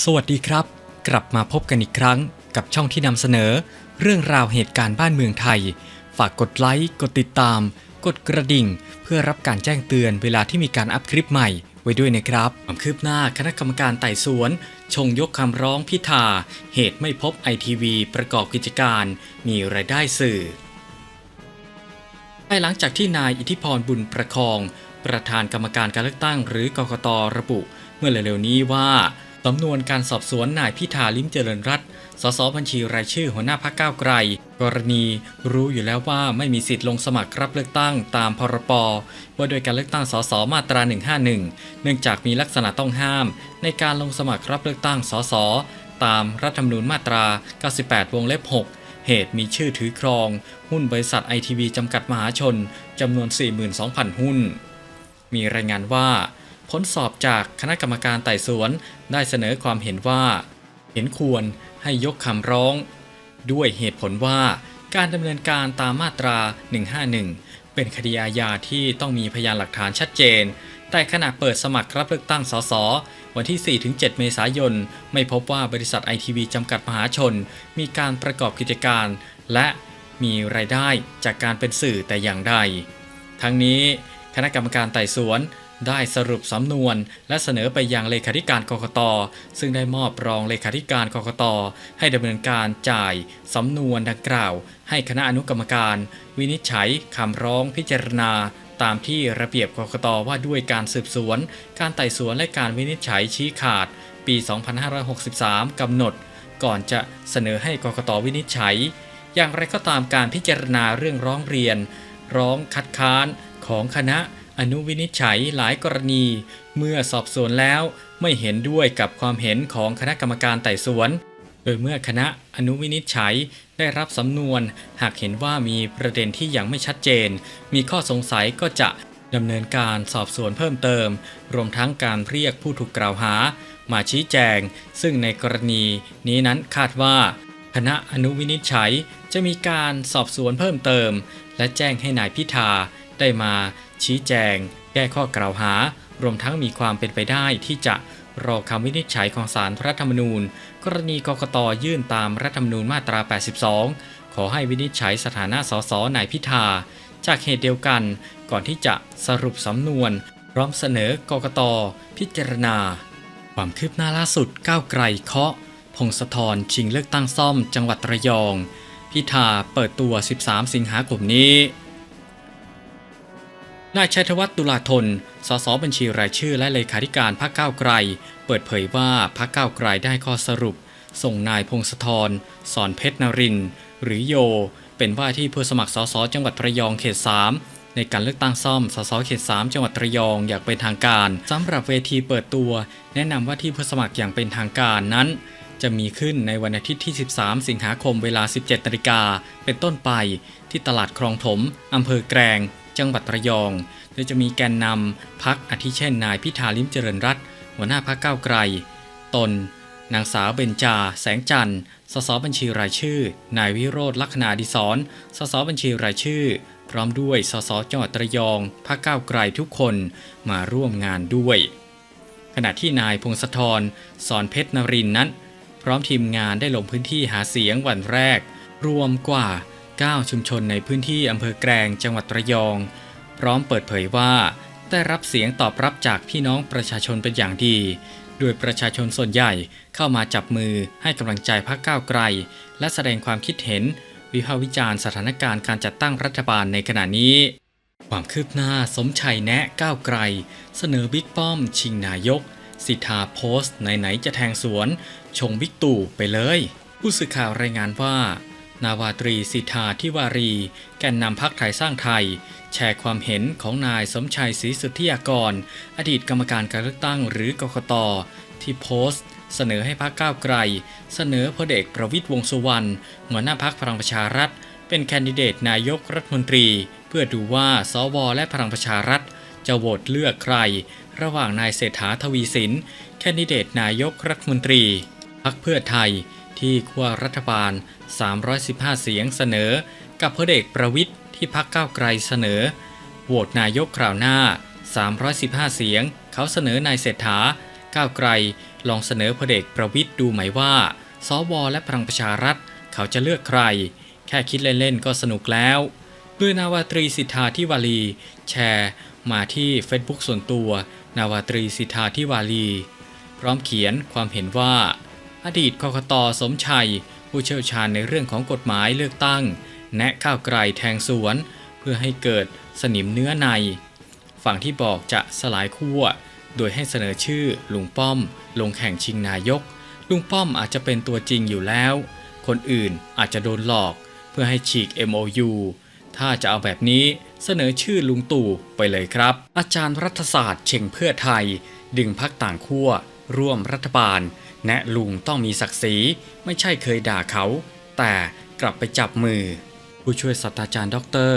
สวัสดีครับ กลับมาพบกันอีกครั้งกับช่องที่นำเสนอ เรื่องราวเหตุการณ์บ้านเมืองไทย ฝากกดไลค์ กดติดตาม กดกระดิ่ง เพื่อรับการแจ้งเตือนเวลาที่มีการอัพคลิปใหม่ ไว้ด้วยนะครับความคืบหน้าคณะกรรมการไต่สวน ชงยกคำร้องพิธา เหตุไม่พบไอทีวีประกอบกิจการ มีรายได้สื่อภายหลังจากที่นายอิทธิพรบุญประคอง ประธานกรรมการการเลือกตั้งหรือกกตระบุ เมื่อเร็วๆนี้ว่า สำนวนการสอบสวนนายพิธาลิ้มเจริญรัตสสบัญชีรายชื่อหัวหน้าพรรคก้าวไกล กรณีรู้อยู่แล้วว่าไม่มีสิทธิ์ลงสมัครรับเลือกตั้งตามพรปว่าโดยการเลือกตั้งสสมาตรา 151 เนื่องจากมีลักษณะต้องห้าม ในการลงสมัครรับเลือกตั้งสสตามรัฐธรรมนูญมาตรา 98 วงเล็บ 6เหตุมีชื่อถือครอง หุ้นบริษัทไอทีวีจำกัดมหาชนจำนวน 42,000 หุ้น มีรายงานว่า ผลสอบจากคณะกรรมการไต่สวนได้เสนอความเห็นว่า เห็นควรให้ยกคำร้อง ด้วยเหตุผลว่าการดำเนินการตามมาตรา 151 เป็นคดีอาญาที่ต้องมีพยานหลักฐานชัดเจน แต่ขณะเปิดสมัครรับเลือกตั้งสส วันที่ 4-7 เมษายน ไม่พบว่าบริษัทไอทีวีจำกัดมหาชน มีการประกอบกิจการ และมีรายได้จากการเป็นสื่อแต่อย่างใด ทั้งนี้คณะกรรมการไต่สวน ได้สรุปสำนวน และเสนอไปยังเลขาธิการกกต ซึ่งได้มอบรองเลขาธิการกกต ให้ดำเนินการจ่ายสำนวนดังกล่าว ให้คณะอนุกรรมการ วินิจฉัยคำร้องพิจารณาตามที่ระเบียบกกตว่าด้วยการสืบสวน การไต่สวนและการวินิจฉัยชี้ขาด ปี 2563 กำหนด ก่อนจะเสนอให้กกตวินิจฉัย อย่างไรก็ตามการพิจารณาเรื่องร้องเรียน ร้องคัดค้านของคณะ อนุวินิจฉัยหลายกรณี เมื่อสอบสวนแล้วไม่เห็นด้วยกับความเห็นของคณะกรรมการไต่สวน โดยเมื่อคณะอนุวินิจฉัยได้รับสำนวน หากเห็นว่ามีประเด็นที่ยังไม่ชัดเจน มีข้อสงสัยก็จะดำเนินการสอบสวนเพิ่มเติม รวมทั้งการเรียกผู้ถูกกล่าวหา มาชี้แจง ซึ่งในกรณีนี้นั้นคาดว่า คณะอนุวินิจฉัยจะมีการสอบสวนเพิ่มเติม และแจ้งให้นายพิธาได้มา ชี้แจง แก้ข้อกล่าวหา รวมทั้งมีความเป็นไปได้ที่จะรอคำวินิจฉัยของศาลรัฐธรรมนูญ กรณีกกตยื่นตามรัฐธรรมนูญมาตรา 82 ขอให้วินิจฉัยสถานะสสนายพิธา จากเหตุเดียวกันก่อนที่จะสรุปสำนวน พร้อมเสนอกกตพิจารณา ความคืบหน้าล่าสุดก้าวไกลเคาะ พงศธรชิงเลือกตั้งซ่อมจังหวัดระยอง พิธาเปิดตัว 13 สิงหาคมนี้ นายชัยธวัฒน์ตุลาธน สสบัญชีรายชื่อและเลขาธิการพรรคก้าวไกล เปิดเผยว่าพรรคก้าวไกลได้ข้อสรุป ส่งนายพงศธรสอนเพชรนรินทร์หรือโย เป็นว่าที่ผู้สมัครสสจังหวัดระยองเขต 3 ในการเลือกตั้งซ่อมสสเขต 3 จังหวัดระยองอย่างเป็นทางการสำหรับเวทีเปิดตัว แนะนำว่าที่ผู้สมัครอย่างเป็นทางการนั้น จะมีขึ้นในวันอาทิตย์ที่ 13 สิงหาคมเวลา 17นาฬิกาเป็นต้นไป ที่ตลาดคลองถมอำเภอแกลง จังหวัดระยอง โดยจะมีแกนนำพักอาทิเช่นนายพิธาลิมเจริญรัตน์หัวหน้าพักก้าวไกล ตน นางสาวเบญจา แสงจันทร์ สสบัญชีรายชื่อ นายวิโรธลักษณาดิศรสสบัญชีรายชื่อ พร้อมด้วยสสจังหวัดระยองพักก้าวไกลทุกคนมาร่วมงานด้วย ขณะที่นายพงศธรสอนเพชรนรินนั้น พร้อมทีมงานได้ลงพื้นที่หาเสียงวันแรก รวมกว่า 9 ชุมชนในพื้นที่อำเภอแกลงจังหวัดระยอง พร้อมเปิดเผยว่า ได้รับเสียงตอบรับจากพี่น้องประชาชนเป็นอย่างดี โดยประชาชนส่วนใหญ่เข้ามาจับมือให้กำลังใจพรรคก้าวไกล และแสดงความคิดเห็น วิพากษ์วิจารณ์สถานการณ์การจัดตั้งรัฐบาลในขณะนี้ ความคืบหน้าสมชัยแนะก้าวไกล เสนอบิ๊กป้อม ชิงนายก สิทธาโพสต์ไหนๆจะแทงสวน ชงบิ๊กตู่ไปเลย ผู้สื่อข่าวรายงานว่า นาวาตรีสิทธาทิวารี แกนนำพักไทยสร้างไทย แชร์ความเห็นของนายสมชัยศรีสุทธิยากร อดีตกรรมการการเลือกตั้งหรือกกตที่โพสต์เสนอให้พรรคก้าวไกล เสนอพลเอกประวิตรวงสุวรรณหัวหน้าพักพลังประชารัฐ เป็นแคนดิเดตนายกรัฐมนตรี เพื่อดูว่าสวและพลังประชารัฐ จะโหวตเลือกใคร ระหว่างนายเศรษฐาทวีสิน แคนดิเดตนายกรัฐมนตรีพักเพื่อไทย ที่ขั้วรัฐบาล 315 เสียงเสนอ กับพลเอกประวิตรที่พักก้าวไกลเสนอ โหวตนายกคราวหน้า 315 เสียง เขาเสนอนายเศรษฐา ก้าวไกลลองเสนอพลเอกประวิทย์ดูไหมว่าสวและพลังประชารัฐ เขาจะเลือกใคร แค่คิดเล่นๆก็สนุกแล้วด้วยนาวาตรีสิทธาทิวาลีแชร์มาที่ Facebook ส่วนตัวนาวาตรีสิทธาทิวาลีพร้อมเขียนความเห็นว่า อดีตกกตสมชัย ผู้เชี่ยวชาญในเรื่องของกฎหมายเลือกตั้ง แนะข้าวไกลแทงสวน เพื่อให้เกิดสนิมเนื้อใน ฝั่งที่บอกจะสลายขั้วโดยให้เสนอชื่อลุงป้อม ลงแข่งชิงนายก ลุงป้อมอาจจะเป็นตัวจริงอยู่แล้ว คนอื่นอาจจะโดนหลอกเพื่อให้ฉีก MOU ถ้าจะเอาแบบนี้เสนอชื่อลุงตู่ไปเลยครับ อาจารย์รัฐศาสตร์เช่งเพื่อไทย ดึงพักต่างขั้วร่วมรัฐบาล แนะลุงต้องมีศักดิ์ศรีไม่ใช่เคยด่าเขา แต่กลับไปจับมือ ผู้ช่วยศาสตราจารย์ด็อกเตอร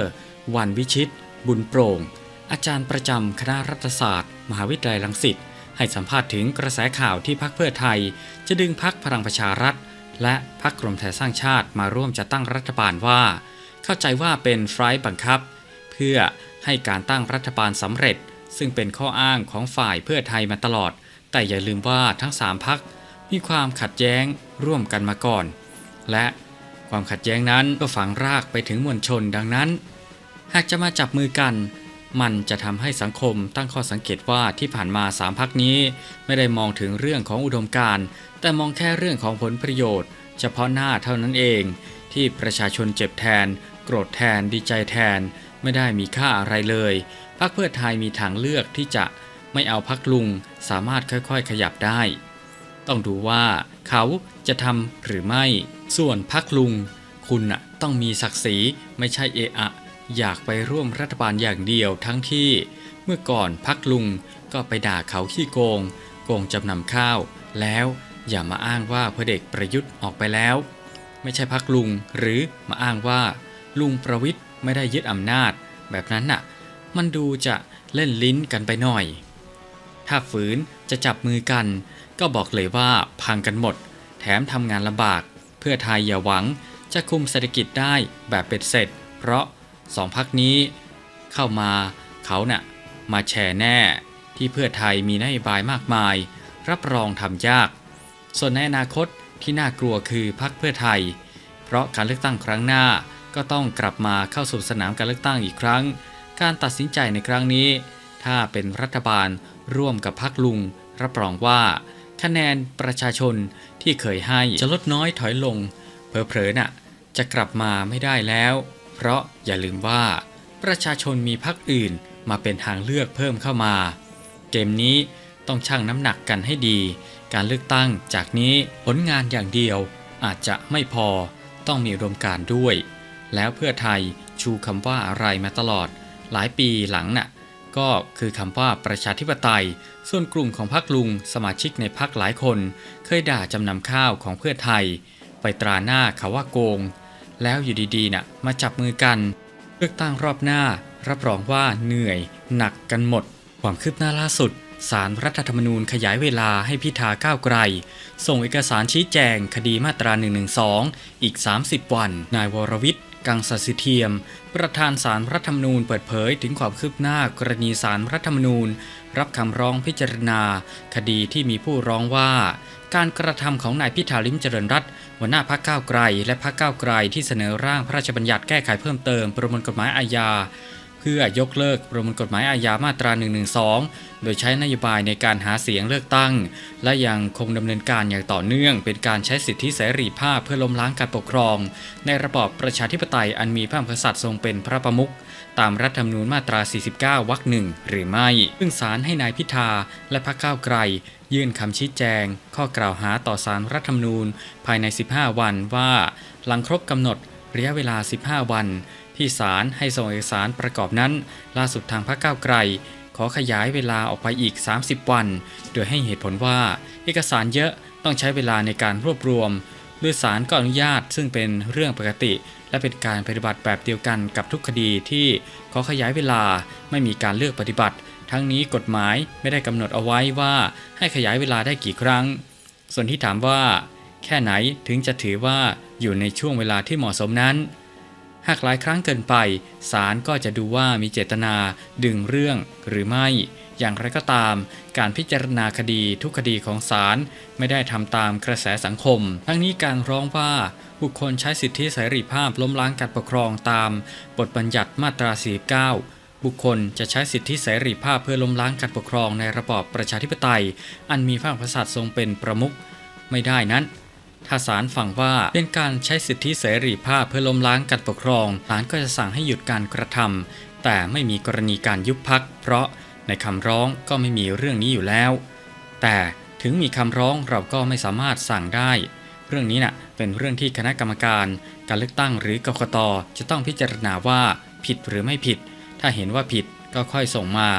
วันวิชิต บุญโปร่ง อาจารย์ประจำคณะรัฐศาสตร์ มหาวิทยาลัยรังสิตให้สัมภาษณ์ถึงกระแสข่าวที่พักเพื่อไทย จะดึงพักพลังประชารัฐ และพักกรมไทยสร้างชาติมาร่วมจัดตั้งรัฐบาลว่า เข้าใจว่าเป็นไฟล์บังคับ เพื่อให้การตั้งรัฐบาลสำเร็จ ซึ่งเป็นข้ออ้างของฝ่ายเพื่อไทยมาตลอด แต่อย่าลืมว่าทั้ง 3 พัก มีความขัดแย้งร่วมกันมาก่อน และความขัดแย้งนั้นก็ฝังรากไปถึงมวลชนดังนั้น หากจะมาจับมือกัน มันจะทำให้สังคมตั้งข้อสังเกตว่าที่ผ่านมาสามพักนี้ ไม่ได้มองถึงเรื่องของอุดมการณ์แต่มองแค่เรื่องของผลประโยชน์ เฉพาะหน้าเท่านั้นเอง ที่ประชาชนเจ็บแทน โกรธแทน ดีใจแทน ไม่ได้มีค่าอะไรเลยพรรคเพื่อไทยมีทางเลือกที่จะไม่เอาพักลุงสามารถค่อยๆ ขยับได้ ต้องดูว่าเขาจะทำหรือไม่ ส่วนพักลุง คุณน่ะต้องมีศักดิ์ศรีไม่ใช่เอะอะ อยากไปร่วมรัฐบาลอย่างเดียวทั้งที่ เมื่อก่อนพักลุงก็ไปด่าเขาขี้โกง โกงจำนำข้าว แล้วอย่ามาอ้างว่าพลเอกประยุทธ์ออกไปแล้ว ไม่ใช่พักลุงหรือมาอ้างว่า ลุงประวิทย์ไม่ได้ยึดอำนาจ แบบนั้นน่ะ มันดูจะเล่นลิ้นกันไปหน่อย ถ้าฝืนจะจับมือกัน ก็บอกเลยว่าพังกันหมด แถมทำงานลำบาก เพื่อไทยอย่าหวังจะคุมเศรษฐกิจได้แบบเป็ดเสร็จ เพราะสองพักนี้ เข้ามาเขาเน่ะมาแชร์แน่ที่เพื่อไทยมีนโยบายมากมาย รับรองทำยาก ส่วนในอนาคตที่น่ากลัวคือพักเพื่อไทย เพราะการเลือกตั้งครั้งหน้าก็ต้องกลับมาเข้าสู่สนามการเลือกตั้งอีกครั้ง การตัดสินใจในครั้งนี้ ถ้าเป็นรัฐบาลร่วมกับพักลุง รับรองว่า คะแนนประชาชนที่เคยให้จะลดน้อยถอยลงเผลอๆน่ะจะกลับมาไม่ได้แล้ว เพราะอย่าลืมว่า ประชาชนมีพักอื่นมาเป็นทางเลือกเพิ่มเข้ามา เกมนี้ต้องชั่งน้ำหนักกันให้ดี การเลือกตั้งจากนี้ผลงานอย่างเดียวอาจจะไม่พอต้องมีอุดมการด้วย แล้วเพื่อไทยชูคำว่าอะไรมาตลอด หลายปีหลังน่ะ ก็คือคำว่าประชาธิปไตย ส่วนกลุ่มของพรรคลุงสมาชิกในพรรคหลายคน เคยด่าจำนำข้าวของเพื่อไทย ไปตราหน้าเขาว่าโกง แล้วอยู่ดีๆน่ะมาจับมือกัน เลือกตั้งรอบหน้า รับรองว่าเหนื่อย หนักกันหมด ความคืบหน้าล่าสุดสารรัฐธรรมนูญขยายเวลาให้พิธาก้าวไกล ส่งเอกสารชี้แจงคดีมาตรา 112 อีก 30 วัน นายวรวิทย์ กังสสิเทียม ประธานสารรัฐธรรมนูญเปิดเผยถึงความคืบหน้ากรณีสารรัฐธรรมนูญ รับคำร้องพิจารณา คดีที่มีผู้ร้องว่า การกระทำของนายพิธาลิมเจริญรัตหัวหน้าพักก้าวไกล และพักก้าวไกลที่เสนอร่างพระราชบัญญัติแก้ไขเพิ่มเติม ประมวลกฎหมายอาญา พื่อยกเลิกประมวลกฎหมายอาญามาตรา 112 โดยใช้นโยบายในการหาเสียงเลือกตั้ง และยังคงดำเนินการอย่างต่อเนื่อง เป็นการใช้สิทธิเสรีภาพเพื่อล้มล้างการปกครอง ในระบอบประชาธิปไตยอันมีพระมหากษัตริย์ทรงเป็นพระประมุขตามรัฐธรรมนูญมาตรา 49 วรรคหนึ่งหรือไม่ ซึ่งสารให้นายพิธาและพรรคก้าวไกล ยื่นคำชี้แจง ข้อกล่าวหาต่อสารรัฐธรรมนูญ ภายใน 15 วันว่า หลังครบกำหนดระยะเวลา 15 วัน ที่ศาลให้ส่งเอกสารประกอบนั้น ล่าสุดทางพรรคก้าวไกล ขอขยายเวลาออกไปอีก 30 วัน โดยให้เหตุผลว่า เอกสารเยอะต้องใช้เวลาในการรวบรวมโดยสารก็อนุญาตซึ่งเป็นเรื่องปกติ และเป็นการปฏิบัติแบบเดียวกันกับทุกคดีที่ขอขยายเวลาไม่มีการเลือกปฏิบัติ ทั้งนี้กฎหมายไม่ได้กำหนดเอาไว้ว่าให้ขยายเวลาได้กี่ครั้ง ส่วนที่ถามว่า แค่ไหนถึงจะถือว่าอยู่ในช่วงเวลาที่เหมาะสมนั้น หากหลายครั้งเกินไปศาลก็จะดูว่ามีเจตนาดึงเรื่องหรือไม่ อย่างไรก็ตาม การพิจารณาคดีทุกคดีของศาลไม่ได้ทำตามกระแสสังคม ทั้งนี้การร้องว่าบุคคลใช้สิทธิเสรีภาพล้มล้างการปกครองตาม บทบัญญัติมาตรา 49บุคคลจะใช้สิทธิเสรีภาพเพื่อล้มล้างการปกครองในระบอบประชาธิปไตย อันมีพระมหากษัตริย์ทรงเป็นประมุขไม่ได้นั้น ถ้าศาลฟังว่าเป็นการใช้สิทธิเสรีภาพเพื่อล้มล้างการปกครองศาลก็จะสั่งให้หยุดการกระทำแต่ไม่มีกรณีการยุบพัก เพราะในคำร้องก็ไม่มีเรื่องนี้อยู่แล้ว แต่ถึงมีคำร้องเราก็ไม่สามารถสั่งได้ เรื่องนี้น่ะเป็นเรื่องที่คณะกรรมการ การเลือกตั้งหรือกกตจะต้องพิจารณาว่าผิดหรือไม่ผิด ถ้าเห็นว่าผิดก็ค่อยส่งมา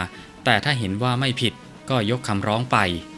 แต่ถ้าเห็นว่าไม่ผิดก็ยกคำร้องไป